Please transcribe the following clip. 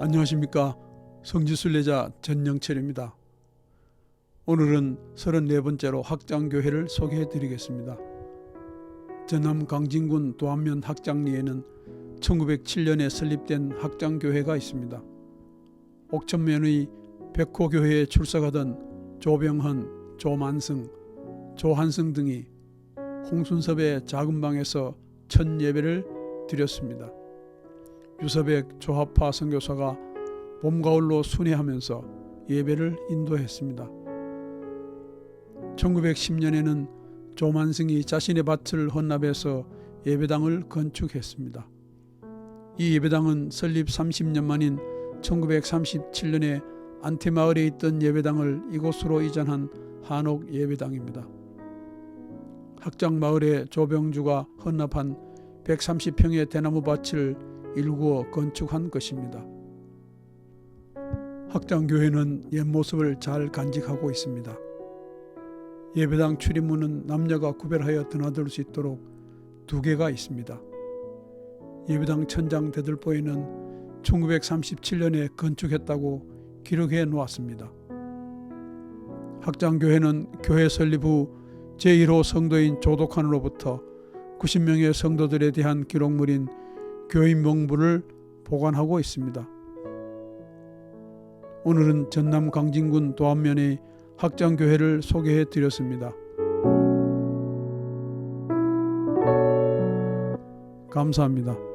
안녕하십니까 성지순례자 전영철입니다. 오늘은 34번째로 학장교회를 소개해 드리겠습니다. 전남 강진군 도안면 학장리에는 1907년에 설립된 학장교회가 있습니다. 옥천면의 백호교회에 출석하던 조병헌, 조만승, 조한승 등이 홍순섭의 작은 방에서 첫 예배를 드렸습니다. 유서백 조합파 선교사가 봄 가을로 순회하면서 예배를 인도했습니다. 1910년에는 조만승이 자신의 밭을 헌납해서 예배당을 건축했습니다. 이 예배당은 설립 30년 만인 1937년에 안태마을에 있던 예배당을 이곳으로 이전한 한옥 예배당입니다. 학장 마을에 조병주가 헌납한 130평의 대나무 밭을 일구어 건축한 것입니다. 학장교회는 옛 모습을 잘 간직하고 있습니다. 예배당 출입문은 남녀가 구별하여 드나들 수 있도록 두 개가 있습니다. 예배당 천장 대들보에는 1937년에 건축했다고 기록해 놓았습니다. 학장교회는 교회 설립 후 제1호 성도인 조독환으로부터 90명의 성도들에 대한 기록물인 교인 명부를 보관하고 있습니다. 오늘은 전남 강진군 도안면의 학장교회를 소개해 드렸습니다. 감사합니다.